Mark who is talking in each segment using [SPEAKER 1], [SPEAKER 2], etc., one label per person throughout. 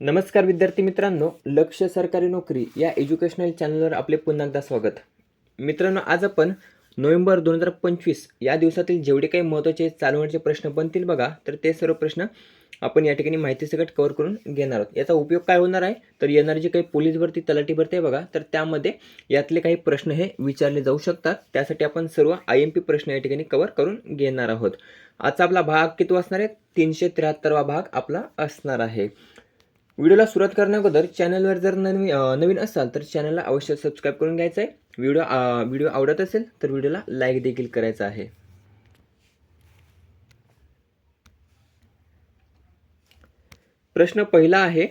[SPEAKER 1] नमस्कार विद्यार्थी मित्रांनो लक्ष सरकारी नोकरी या एज्युकेशनल चॅनलवर आपले पुन्हा एकदा स्वागत. मित्रांनो आज आपण नोव्हेंबर दोन हजार पंचवीस या दिवसातील जेवढे काही महत्त्वाचे चालवण्याचे प्रश्न बनतील बघा तर ते सर्व प्रश्न आपण या ठिकाणी माहिती सगळं कव्हर करून घेणार आहोत. याचा उपयोग काय होणार आहे? तर येणारी जी काही पोलीस भरती तलाठी भरती आहे बघा तर त्यामध्ये यातले काही प्रश्न हे विचारले जाऊ शकतात. त्यासाठी आपण सर्व आय एम पी प्रश्न या ठिकाणी कव्हर करून घेणार आहोत. आजचा आपला भाग किती असणार आहे? तीनशे त्र्याहत्तरवा भाग आपला असणार आहे. व्हिडिओला सुरुवात करण्याअगोदर चॅनलवर जर नवीन नवीन असाल तर चॅनलला अवश्य सबस्क्राईब करून घ्यायचं आहे. व्हिडिओ व्हिडिओ आवडत असेल तर व्हिडिओला लाईक देखील करायचा आहे. प्रश्न पहिला आहे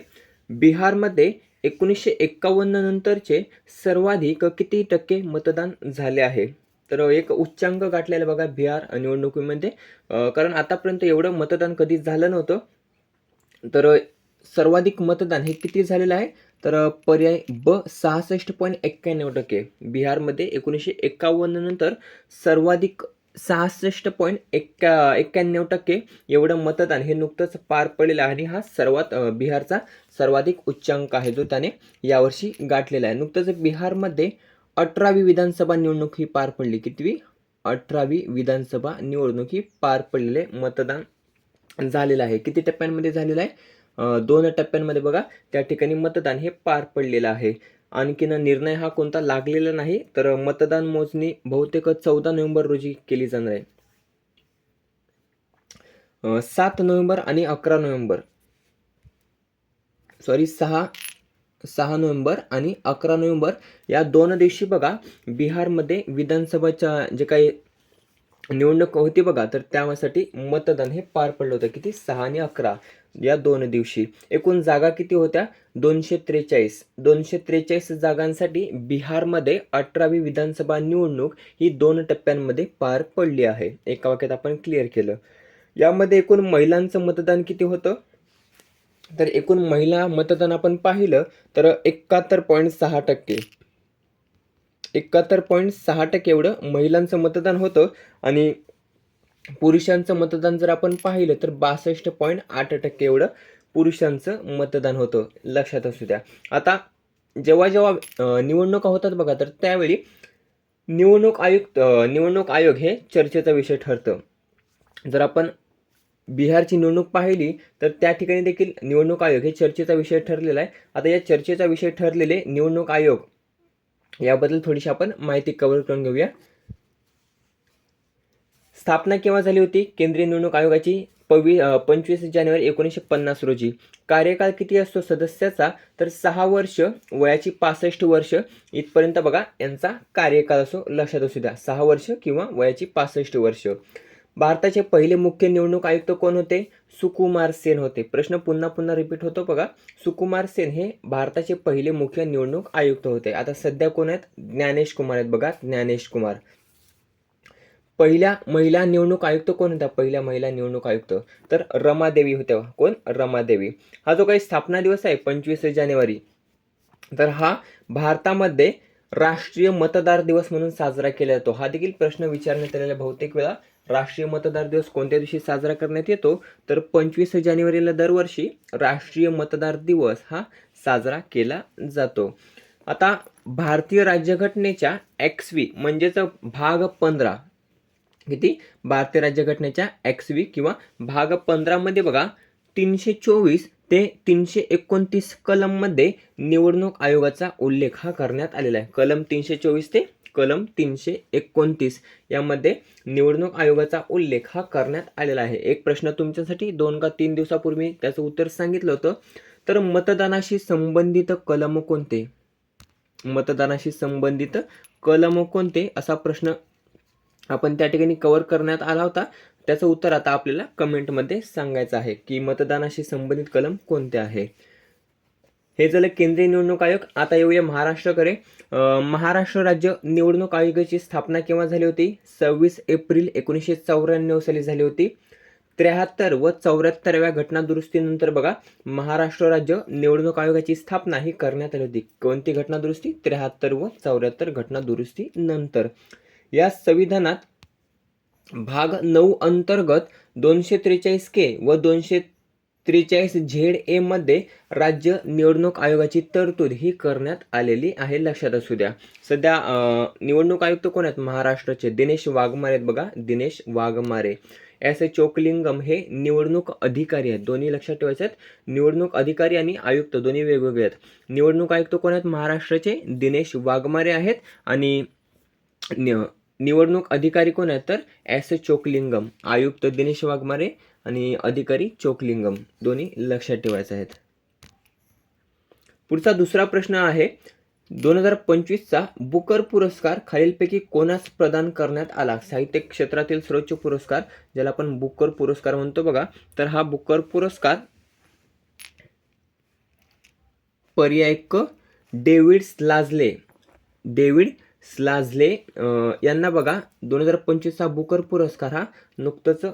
[SPEAKER 1] बिहारमध्ये एकोणीसशे एक्कावन्न नंतरचे सर्वाधिक किती टक्के मतदान झाले आहे? तर एक उच्चांक गाठलेला बघा बिहार निवडणुकीमध्ये. कारण आतापर्यंत एवढं मतदान कधीच झालं नव्हतं. तर सर्वाधिक मतदान हे किती झालेलं आहे? तर पर्याय ब सहासष्ट पॉईंट एक्क्याण्णव टक्के. बिहारमध्ये एकोणीसशे एकावन्न नंतर सर्वाधिक सहासष्ट पॉईंट एक्क्या एक्क्याण्णव टक्के एवढं मतदान हे नुकतंच पार पडलेलं आहे आणि हा सर्वात बिहारचा सर्वाधिक उच्चांक आहे जो त्याने यावर्षी गाठलेला आहे. नुकतंच बिहारमध्ये अठरावी विधानसभा निवडणूक ही पार पडली. कितवी? अठरावी विधानसभा निवडणूक ही पार पडलेले मतदान झालेलं आहे. किती टप्प्यांमध्ये झालेलं आहे? दोन टप्प्यांमध्ये बघा त्या ठिकाणी मतदान हे पार पडलेलं आहे. आणखीन निर्णय हा कोणता लागलेला नाही तर मतदान मोजणी बहुतेक चौदा नोव्हेंबर रोजी केली जाणार आहे. सात नोव्हेंबर आणि अकरा नोव्हेंबर. सॉरी सहा सहा नोव्हेंबर आणि अकरा नोव्हेंबर. या दोन दिवशी बघा बिहारमध्ये विधानसभाच्या जे काही निवडणूक होती बघा तर त्यासाठी मतदान हे पार पडलं होतं. किती? सहा आणि अकरा. या दोन दिवशी. एकूण जागा किती होत्या? दोनशे त्रेचाळीस. दोनशे त्रेचाळीस जागांसाठी बिहारमध्ये अठरावी विधानसभा निवडणूक ही दोन टप्प्यांमध्ये पार पडली आहे. एका वाक्यात आपण क्लिअर केलं. यामध्ये एकूण महिलांचं मतदान किती होतं? तर एकूण महिला मतदान आपण पाहिलं तर एकाहत्तर पॉईंट सहा टक्के. एकाहत्तर पॉईंट सहा टक्के एवढं महिलांचं मतदान होतं आणि पुरुषांचं मतदान जर आपण पाहिलं तर बासष्ट पॉईंट आठ टक्के एवढं पुरुषांचं मतदान होतं. लक्षात असू द्या. आता जेव्हा जेव्हा निवडणुका होतात बघा तर त्यावेळी निवडणूक आयुक्त निवडणूक आयोग हे चर्चेचा विषय ठरतं. जर आपण बिहारची निवडणूक पाहिली तर त्या ठिकाणी देखील निवडणूक आयोग हे चर्चेचा विषय ठरलेला आहे. आता या चर्चेचा विषय ठरलेले निवडणूक आयोग याबद्दल थोडीशी आपण माहिती कव्हर करून घेऊया. स्थापना केव्हा झाली होती? केंद्रीय निवडणूक आयोगाची पवी पंचवीस जानेवारी एकोणीसशे पन्नास रोजी. कार्यकाळ किती असतो सदस्याचा? तर सहा वर्ष वयाची पासष्ट वर्ष. इथपर्यंत बघा यांचा कार्यकाळ असो लक्षात असू द्या. सहा वर्ष किंवा वयाची पासष्ट वर्ष. भारताचे पहिले मुख्य निवडणूक आयुक्त कोण होते? सुकुमार सेन होते. प्रश्न पुन्हा पुन्हा रिपीट होतो बघा. सुकुमार सेन हे भारताचे पहिले मुख्य निवडणूक आयुक्त होते. आता सध्या कोण आहेत? ज्ञानेश कुमार आहेत बघा. ज्ञानेश कुमार. पहिल्या महिला निवडणूक आयुक्त कोण होत्या पहिल्या महिला निवडणूक आयुक्त. तर रमादेवी होत्या कोण? रमादेवी हा जो काही स्थापना दिवस आहे पंचवीस जानेवारी. तर हा भारतामध्ये राष्ट्रीय मतदार दिवस म्हणून साजरा केला जातो. हा देखील प्रश्न विचारण्यात आलेला बहुतेक वेळा राष्ट्रीय मतदार दिवस कोणत्या दिवशी साजरा करण्यात येतो? तर पंचवीस जानेवारीला दरवर्षी राष्ट्रीय मतदार दिवस हा साजरा केला जातो. आता भारतीय राज्यघटनेच्या एक्सवी म्हणजेच भाग पंधरा किती? भारतीय राज्यघटनेच्या एक्सवी किंवा भाग पंधरामध्ये बघा तीनशे चोवीस ते तीनशे एकोणतीस कलममध्ये निवडणूक आयोगाचा उल्लेख हा करण्यात आलेला आहे. कलम तीनशे चोवीस ते कलम तीनशे एकोणतीस यामध्ये निवडणूक आयोगाचा उल्लेख हा करण्यात आलेला आहे. एक प्रश्न तुमच्यासाठी दोन का तीन दिवसापूर्वी त्याचं उत्तर सांगितलं होतं. तर मतदानाशी संबंधित कलम कोणते? मतदानाशी संबंधित कलम कोणते? असा प्रश्न आपण त्या ठिकाणी कव्हर करण्यात आला होता. त्याचं उत्तर आता आपल्याला कमेंटमध्ये सांगायचं आहे की मतदानाशी संबंधित कलम कोणते आहे? हे झालं केंद्रीय निवडणूक आयोग. आता येऊया महाराष्ट्राकडे. महाराष्ट्र राज्य निवडणूक आयोगाची स्थापना केव्हा झाली होती? सव्वीस एप्रिल एकोणीसशे चौऱ्याण्णव साली झाली होती. त्र्याहत्तर व चौऱ्याहत्तरव्या घटनादुरुस्तीनंतर बघा महाराष्ट्र राज्य निवडणूक आयोगाची स्थापना ही करण्यात आली होती. कोणती घटनादुरुस्ती त्र्याहत्तर व चौऱ्याहत्तर घटनादुरुस्ती नंतर या संविधानात भाग नऊ अंतर्गत दोनशे त्रेचाळीस के व दोनशे त्रेचाळीस झेड ए मध्ये राज्य निवडणूक आयोगाची तरतूद ही करण्यात आलेली आहे. लक्षात असू द्या. सध्या निवडणूक आयुक्त कोण आहेत? महाराष्ट्राचे दिनेश वाघमारे आहेत बघा. दिनेश वाघमारे. एस. ए. चोकलिंगम हे निवडणूक अधिकारी आहेत. दोन्ही लक्षात ठेवायचे आहेत. निवडणूक अधिकारी आणि आयुक्त दोन्ही वेगवेगळे आहेत. निवडणूक आयुक्त कोण आहेत? महाराष्ट्राचे दिनेश वाघमारे आहेत आणि निवडणूक अधिकारी कोण आहेत तर एस ए चोकलिंगम आयुक्त दिनेश वाघमारे आणि अधिकारी चोकलिंगम. दोन्ही लक्षात ठेवायचे आहेत. पुढचा दुसरा प्रश्न आहे दोन हजार पंचवीसचा बुकर पुरस्कार खालीलपैकी कोणास प्रदान करण्यात आला? साहित्य क्षेत्रातील सर्वोच्च पुरस्कार ज्याला आपण बुकर पुरस्कार म्हणतो बघा तर हा बुकर पुरस्कार पर्याय क डेव्हिड लाजले. डेव्हिड स्लाझले यांना बघा दोन हजार पंचवीसचा बुकर पुरस्कार हा नुकतंच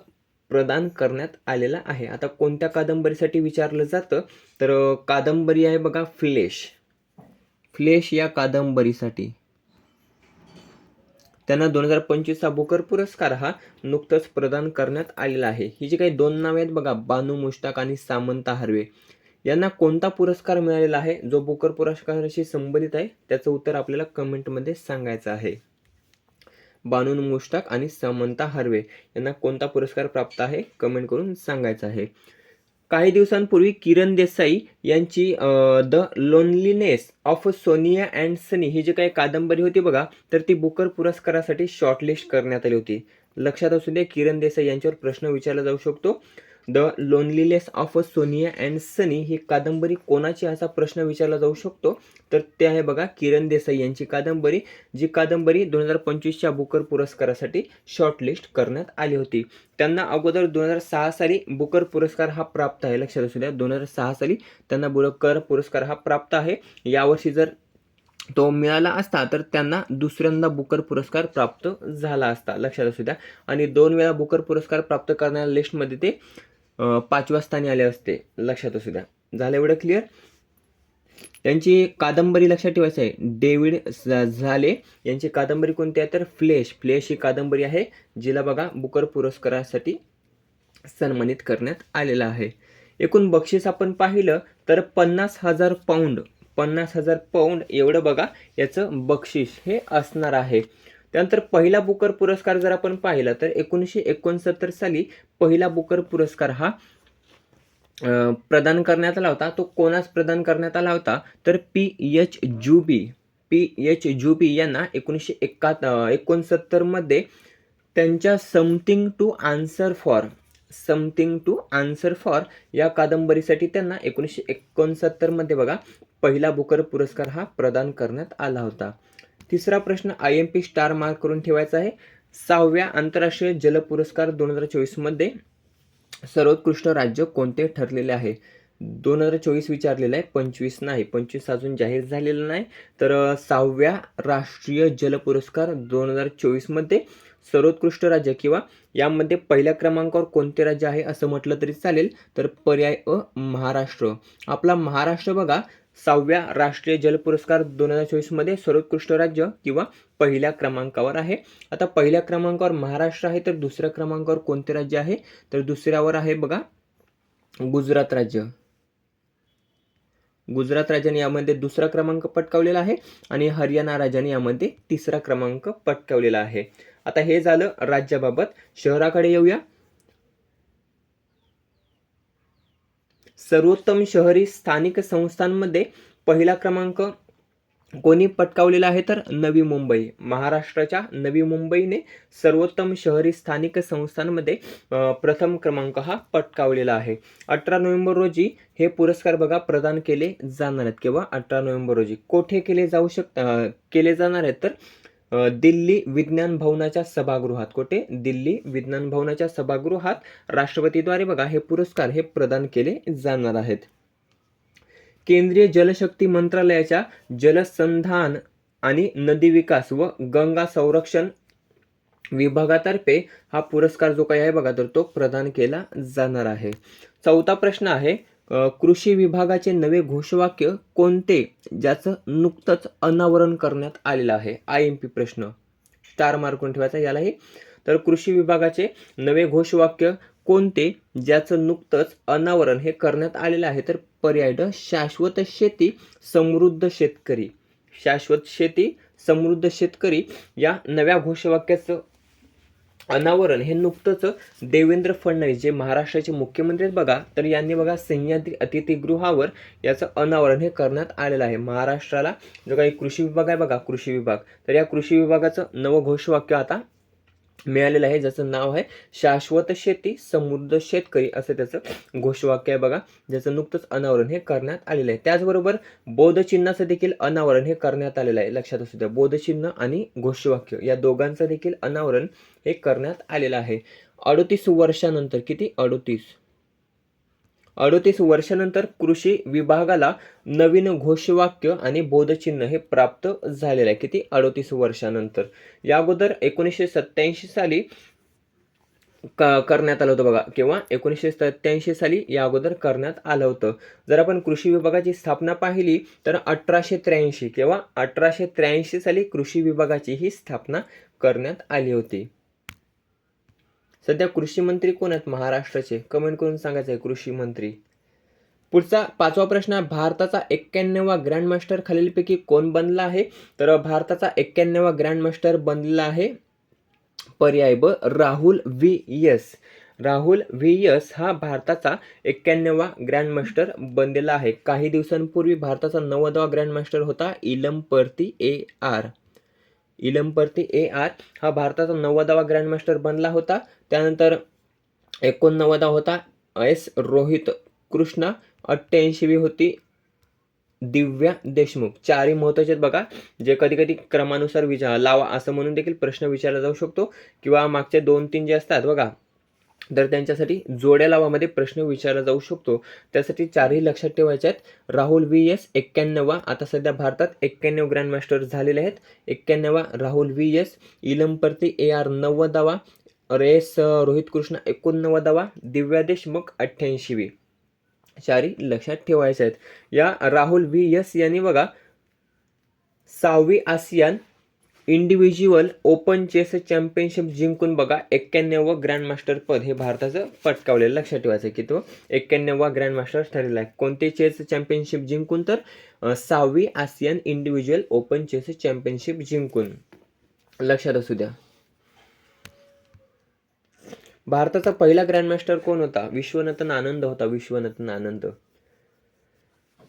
[SPEAKER 1] प्रदान करण्यात आलेला आहे. आता कोणत्या कादंबरीसाठी विचारलं जातं? तर कादंबरी आहे बघा फ्लेश. फ्लेश या कादंबरीसाठी. त्यांना दोन हजार पंचवीसचा बुकर पुरस्कार हा नुकतंच प्रदान करण्यात आलेला आहे. ही जी काही दोन नावे आहेत बघा बानू मुश्ताक आणि सामंता हर्वे. यांना कोणता पुरस्कार मिळालेला आहे जो बुकर पुरस्काराशी संबंधित आहे त्याचं उत्तर आपल्याला कमेंटमध्ये सांगायचं आहे. बानून मुश्ताक आणि समंता हार्वे यांना कोणता पुरस्कार प्राप्त आहे कमेंट करून सांगायचं आहे. काही दिवसांपूर्वी किरण देसाई यांची the loneliness of Sonia and Sunny ही जी काही कादंबरी होती बघा तर ती बुकर पुरस्कारासाठी शॉर्टलिस्ट करण्यात आली होती. लक्षात असू द्या किरण देसाई यांच्यावर प्रश्न विचारला जाऊ शकतो. The loneliness of Sonia and Sunny ही कादंबरी कोणाची असा प्रश्न विचारला जाऊ शकतो? तर ते आहे बघा किरण देसाई यांची कादंबरी जी कादंबरी दोन हजार पंचवीसच्या बुकर पुरस्कारासाठी शॉर्टलिस्ट करण्यात आली होती. त्यांना अगोदर दोन हजार सहा साली बुकर पुरस्कार हा प्राप्त आहे. लक्षात असू द्या दोन हजार सहा साली त्यांना बुकर पुरस्कार हा प्राप्त आहे. यावर्षी जर तो मिळाला असता तर त्यांना दुसऱ्यांदा बुकर पुरस्कार प्राप्त झाला असता. लक्षात असू द्या. आणि दोन वेळा बुकर पुरस्कार प्राप्त करणाऱ्या लिस्टमध्ये ते पाचव्या स्थानी आले असते. लक्षात असू द्या. झालं एवढं क्लिअर त्यांची कादंबरी लक्षात ठेवायची आहे. डेव्हिड झाले. यांची कादंबरी कोणती आहे तर फ्लेश. फ्लेश ही कादंबरी आहे जिला बघा बुकर पुरस्कारासाठी सन्मानित करण्यात आलेला आहे. एकूण बक्षीस आपण पाहिलं तर पन्नास हजार पाऊंड पन्नास हजार पाऊंड एवढं बघा याचं बक्षीस हे असणार आहे. त्यानंतर पहिला बुकर पुरस्कार जर आपण पाहिला तर एकोणीसशे एकोणसत्तर साली पहिला बुकर पुरस्कार हा प्रदान करण्यात आला होता. तो कोणास प्रदान करण्यात आला होता? तर P H Newby P H Newby यांना एकोणीसशे एका एकोणसत्तरमध्ये त्यांच्या something to answer for something to answer for या कादंबरीसाठी त्यांना एकोणीसशे एकोणसत्तरमध्ये बघा पहिला बुकर पुरस्कार हा प्रदान करण्यात आला होता. तिसरा प्रश्न I M P star mark करून ठेवायचा आहे. सहाव्या आंतरराष्ट्रीय जल पुरस्कार दोन हजार चोवीसमध्ये सर्वोत्कृष्ट राज्य कोणते ठरलेले आहे? दोन हजार चोवीस विचारलेलं आहे पंचवीस नाही. पंचवीस अजून जाहीर झालेलं नाही. तर सहाव्या राष्ट्रीय जल पुरस्कार दोन हजार चोवीसमध्ये सर्वोत्कृष्ट राज्य किंवा यामध्ये पहिल्या क्रमांकावर कोणते राज्य आहे असं म्हटलं तरी चालेल. तर पर्याय अ महाराष्ट्र. आपला महाराष्ट्र बघा. सहाव्या राष्ट्रीय जल पुरस्कार दोन हजार चोवीसमध्ये सर्वोत्कृष्ट राज्य किंवा पहिल्या क्रमांकावर आहे. आता पहिल्या क्रमांकावर महाराष्ट्र आहे तर दुसऱ्या क्रमांकावर कोणते राज्य आहे? तर दुसऱ्यावर आहे बघा गुजरात राज्य. गुजरात राज्याने यामध्ये दुसरा क्रमांक पटकावलेला आहे आणि हरियाणा राज्याने यामध्ये तिसरा क्रमांक पटकावलेला आहे. आता हे झालं राज्याबाबत. शहराकडे येऊया. सर्वोत्तम शहरी स्थानिक संस्थांमध्ये पहिला क्रमांक कोणी पटकावलेला आहे तर नवी मुंबई. महाराष्ट्राच्या नवी मुंबईने सर्वोत्तम शहरी स्थानिक संस्थांमध्ये प्रथम क्रमांक हा पटकावलेला आहे. अठरा नोव्हेंबर रोजी हे पुरस्कार बघा प्रदान केले जाणार आहेत किंवा अठरा नोव्हेंबर रोजी कोठे केले जाऊ शक केले जाणार आहेत तर दिल्ली विज्ञान भवनाच्या सभागृहात. कुठे? दिल्ली विज्ञान भवनाच्या सभागृहात राष्ट्रपतीद्वारे बघा हे पुरस्कार हे प्रदान केले जाणार आहेत. केंद्रीय जलशक्ती मंत्रालयाच्या जलसंधान आणि नदी विकास व गंगा संरक्षण विभागातर्फे हा पुरस्कार जो काही आहे बघा तर तो प्रदान केला जाणार आहे. चौथा प्रश्न आहे कृषी विभागाचे नवे घोषवाक्य कोणते? ज्याचं नुकतंच अनावरण करण्यात आलेलं आहे. आय एम पी प्रश्न. स्टार मार्कून ठेवायचा यालाही. तर कृषी विभागाचे नवे घोषवाक्य कोणते? ज्याचं नुकतंच अनावरण हे करण्यात आलेलं आहे. तर पर्याय ड शाश्वत शेती समृद्ध शेतकरी. शाश्वत शेती समृद्ध शेतकरी या नव्या घोषवाक्याचं अनावरण हे नुकतंच देवेंद्र फडणवीस जे महाराष्ट्राचे मुख्यमंत्री आहेत बघा तर यांनी बघा सह्याद्री अतिथीगृहावर याचं अनावरण हे करण्यात आलेलं आहे. महाराष्ट्राला जो काही कृषी विभाग आहे बघा कृषी विभाग. तर या कृषी विभागाचं नवं घोषवाक्य आता मिळालेलं आहे ज्याचं नाव आहे शाश्वत शेती समृद्ध शेतकरी असं त्याचं घोषवाक्य आहे बघा. ज्याचं नुकतंच अनावरण हे करण्यात आलेलं आहे. त्याचबरोबर बोधचिन्हाचं देखील अनावरण हे करण्यात आलेलं आहे. लक्षात असू द्या बोधचिन्ह आणि घोषवाक्य या दोघांचं देखील अनावरण हे करण्यात आलेलं आहे. अडोतीस वर्षानंतर किती? अडोतीस. अडोतीस वर्षानंतर कृषी विभागाला नवीन घोषवाक्य आणि बोधचिन्ह हे प्राप्त झालेलं आहे. किती? अडोतीस वर्षानंतर. या अगोदर एकोणीसशे सत्त्याऐंशी साली क करण्यात आलं होतं बघा. किंवा एकोणीसशे सत्याऐंशी साली या अगोदर करण्यात आलं होतं. जर आपण कृषी विभागाची स्थापना पाहिली तर अठराशे त्र्याऐंशी किंवा अठराशे त्र्याऐंशी साली कृषी विभागाची ही स्थापना करण्यात आली होती. सध्या कृषी मंत्री कोण आहेत महाराष्ट्राचे? कमेंट करून सांगायचं आहे कृषी मंत्री. पुढचा पाचवा प्रश्न आहे भारताचा एक्क्याण्णवा ग्रँडमास्टर खालीलपैकी कोण बनला आहे? तर भारताचा एक्क्याण्णवा ग्रँडमास्टर बनलेला आहे पर्याय ब Rahul V S. Rahul V S हा भारताचा एक्क्याण्णवा ग्रँडमास्टर बनलेला आहे. काही दिवसांपूर्वी भारताचा नव्वदवा ग्रँडमास्टर होता इलम परती ए आर. इलमपर्ती ए आर हा भारताचा नव्वदावा ग्रँडमास्टर बनला होता. त्यानंतर एकोणनव्वदा होता. एस रोहित कृष्णा अठ्ठ्याऐंशीवी होती दिव्या देशमुख. चारही महत्त्वाचे आहेत बघा जे कधी कधी क्रमानुसार विचार लावा असं म्हणून देखील प्रश्न विचारला जाऊ शकतो. किंवा मागचे दोन तीन जे असतात बघा तर त्यांच्यासाठी जोड्या लावामध्ये प्रश्न विचारला जाऊ शकतो. त्यासाठी चारही लक्षात ठेवायचे आहेत. राहुल व्ही एस एक्क्याण्णवा आता सध्या भारतात एक्क्याण्णव ग्रँडमास्टर झालेले आहेत. एक्क्याण्णवा Rahul V S Ilamparthi A R नव्वदावा रेस रोहित कृष्ण एकोणनव्वदावा दिव्या देशमुख अठ्ठ्याऐंशीवी. चारी लक्षात ठेवायचे आहेत. या राहुल व्ही एस यांनी बघा सहावी ASEAN individual open chess championship जिंकून बघा. एक्क्याण्णव ग्रँडमास्टर पद हे भारताचं पटकावलेलं. लक्षात ठेवायचं की तो एक्क्याण्णव ग्रँडमास्टर ठरलेला आहे. कोणते चेस चॅम्पियनशिप जिंकून तर सहावी ASEAN individual open chess championship जिंकून. लक्षात असू द्या. भारताचा पहिला ग्रँडमास्टर कोण होता? विश्वनाथन आनंद होता. विश्वनाथन आनंद.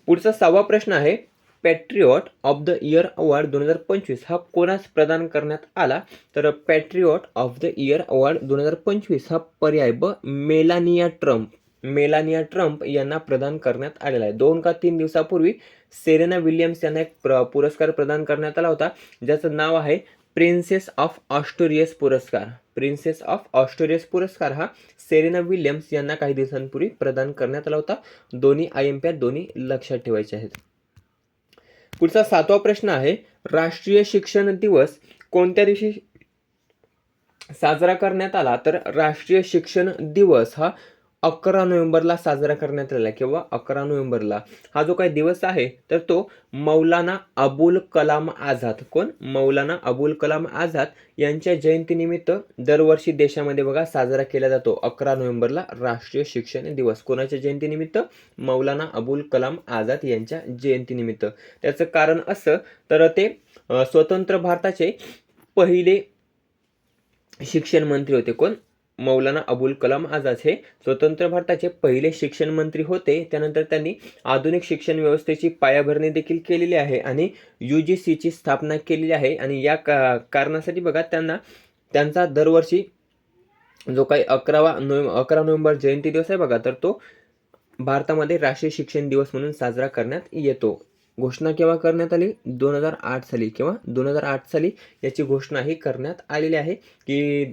[SPEAKER 1] पुढचा सहावा प्रश्न आहे. Patriot of the year award दोन हजार पंचवीस हा कोणास प्रदान करण्यात आला? तर patriot of the year award दोन हजार पंचवीस हा पर्याय ब मेलानिया ट्रम्प. मेलानिया ट्रम्प यांना प्रदान करण्यात आलेला आहे. दोन का तीन दिवसापूर्वी सेरेना विल्यम्स यांना एक प्र पुरस्कार प्रदान करण्यात आला होता. ज्याचं नाव आहे प्रिन्सेस ऑफ ऑस्टोरियस पुरस्कार. प्रिन्सेस ऑफ ऑस्ट्रेरियस पुरस्कार हा सेरेना विल्यम्स यांना काही दिवसांपूर्वी प्रदान करण्यात आला होता. दोन्ही आय एम पी दोन्ही लक्षात ठेवायचे आहेत. पुढचा सातवा प्रश्न आहे राष्ट्रीय शिक्षण दिवस कोणत्या दिवशी साजरा करण्यात आला? तर राष्ट्रीय शिक्षण दिवस हा अकरा नोव्हेंबरला साजरा करण्यात आला किंवा अकरा नोव्हेंबरला. हा जो काही दिवस आहे तर तो मौलाना अबुल कलाम आझाद. कोण? मौलाना अबुल कलाम आझाद यांच्या जयंतीनिमित्त दरवर्षी देशामध्ये बघा साजरा केला जातो. अकरा नोव्हेंबरला राष्ट्रीय शिक्षण दिवस. कोणाच्या जयंतीनिमित्त? मौलाना अबुल कलाम आझाद यांच्या जयंतीनिमित्त. त्याचं कारण असं तर ते स्वतंत्र भारताचे पहिले शिक्षण मंत्री होते. कोण? मौलाना अबुल कलाम आझाद हे स्वतंत्र भारताचे पहिले शिक्षण मंत्री होते. त्यानंतर त्यांनी आधुनिक शिक्षण व्यवस्थेची पायाभरणी देखील केलेली आहे आणि यू जी सीची स्थापना केलेली आहे. आणि या का कारणासाठी बघा त्यांना त्यांचा दरवर्षी जो काही अकरावा नोव्हेंबर अकरा नोव्हेंबर जयंती दिवस आहे बघा तर तो भारतामध्ये राष्ट्रीय शिक्षण दिवस म्हणून साजरा करण्यात येतो. घोषणा केव्हा करण्यात आली? दोन हजार आठ साली किंवा दोन हजार आठ साली याची घोषणा ही करण्यात आलेली आहे की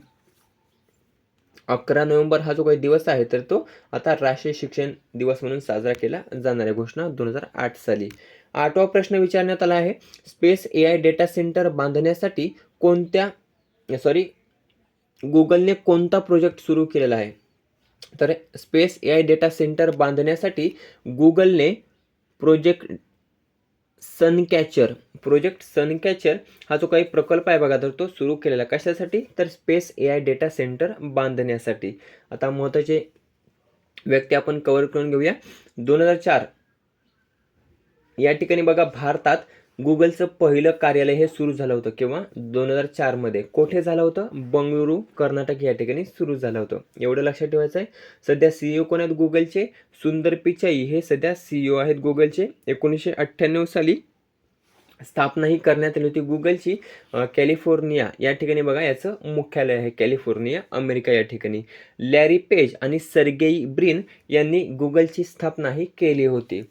[SPEAKER 1] अकरा नोव्हेंबर हा जो काही दिवस आहे तर तो आता राष्ट्रीय शिक्षण दिवस म्हणून साजरा केला जाणार आहे घोषणा दोन हजार आठ साली. आठवा प्रश्न विचारण्यात आला आहे space A I data centre बांधण्यासाठी कोणत्या सॉरी गुगलने कोणता प्रोजेक्ट सुरू केलेला आहे? तर space A I data centre बांधण्यासाठी गुगलने प्रोजेक्ट सनकॅचर प्रोजेक्ट सनकॅचर हा जो काही प्रकल्प आहे बघा तर तो सुरू केलेला. कशासाठी? तर space A I data centre बांधण्यासाठी. आता महत्त्वाचे व्यक्ती आपण कव्हर करून घेऊया. दोन हजार चार. या ठिकाणी बघा भारतात गुगलचं पहिलं कार्यालय हे सुरू झालं होतं किंवा दोन हजार चारमध्ये कोठे झालं होतं? बंगळुरू कर्नाटक या ठिकाणी सुरू झालं होतं. एवढं लक्षात ठेवायचं आहे सध्या सीईओ कोण आहेत? गुगलचे. सुंदर पिचाई हे सध्या सीईओ आहेत गुगलचे. एकोणीसशे अठ्ठ्याण्णव साली स्थापना ही करण्यात आली होती गुगलची. कॅलिफोर्निया या ठिकाणी बघा याचं मुख्यालय आहे कॅलिफोर्निया अमेरिका या ठिकाणी. लॅरी पेज आणि सर्गेई ब्रिन यांनी गुगलची स्थापना ही केली होती.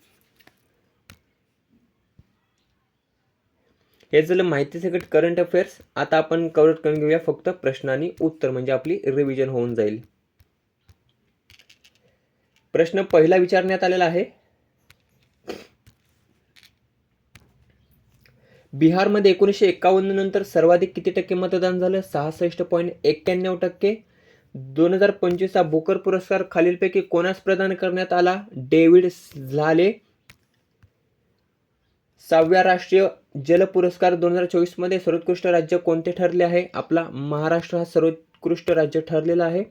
[SPEAKER 1] हे झालं माहिती सगळं करंट अफेअर्स आता आपण कव्हर करून घेऊया फक्त प्रश्न आणि उत्तर म्हणजे आपली रिव्हिजन होऊन जाईल. प्रश्न पहिला विचारण्यात आलेला आहे. बिहारमध्ये एकोणीसशे एकावन्न नंतर सर्वाधिक किती टक्के मतदान झालं? सहासष्ट पॉईंट एक्क्याण्णव टक्के. दोन हजार पंचवीसचा बुकर पुरस्कार खालीलपैकी कोणास प्रदान करण्यात आला? डेव्हिड झाले. सहाव्या राष्ट्रीय जल पुरस्कार दोन हजार चोवीसमध्ये सर्वोत्कृष्ट राज्य कोणते ठरले आहे? आपला महाराष्ट्र हा सर्वोत्कृष्ट राज्य ठरलेला आहे.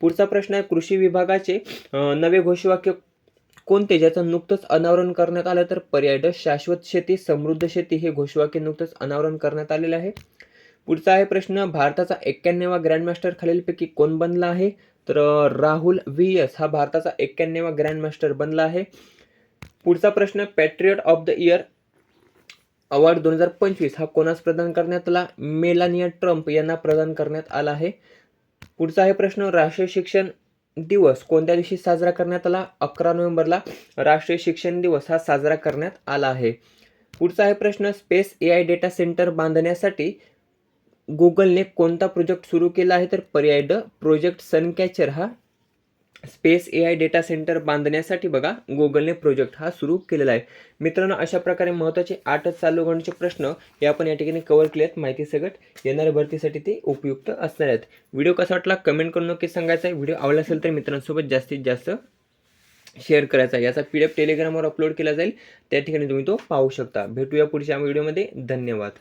[SPEAKER 1] पुढचा प्रश्न आहे कृषी विभागाचे नवे घोषवाक्य कोणते? ज्याचं नुकतंच अनावरण करण्यात आलं तर पर्याय ड शाश्वत शेती समृद्ध शेती हे घोषवाक्य नुकतंच अनावरण करण्यात आलेलं आहे. पुढचा आहे प्रश्न भारताचा एक्क्याण्णवा ग्रँडमास्टर खालीलपैकी कोण बनला आहे? तर राहुल व्ही. एस. हा भारताचा एक्क्याण्णवा ग्रँडमास्टर बनला आहे. पुढचा प्रश्न patriot of the year award दोन हजार पंचवीस हा कोणास प्रदान करण्यात आला? मेलानिया ट्रम्प यांना प्रदान करण्यात आला आहे. पुढचा आहे प्रश्न. राष्ट्रीय शिक्षण दिवस कोणत्या दिवशी साजरा करण्यात आला? अकरा नोव्हेंबरला राष्ट्रीय शिक्षण दिवस हा साजरा करण्यात आला आहे. पुढचा आहे प्रश्न. Space A I data centre बांधण्यासाठी गुगलने कोणता प्रोजेक्ट सुरू केला आहे? तर पर्याय ड. प्रोजेक्ट सनकॅचर हा space A I data centre बांधण्यासाठी बघा गुगलने प्रोजेक्ट हा सुरू केलेला आहे. मित्रांनो अशा प्रकारे महत्त्वाचे आठच चालू गणचे प्रश्न हे आपण या ठिकाणी कव्हर केले आहेत माहिती सगट येणाऱ्या भरतीसाठी ते उपयुक्त असणार आहेत. व्हिडिओ कसा वाटला कमेंट करून नक्की सांगायचा आहे. व्हिडिओ आवडला असेल तर मित्रांसोबत जास्तीत जास्त शेअर करायचा आहे. याचा पी डी एफ टेलिग्रामवर अपलोड केला जाईल. त्या ठिकाणी तुम्ही तो पाहू शकता. भेटूया पुढच्या व्हिडिओमध्ये. धन्यवाद.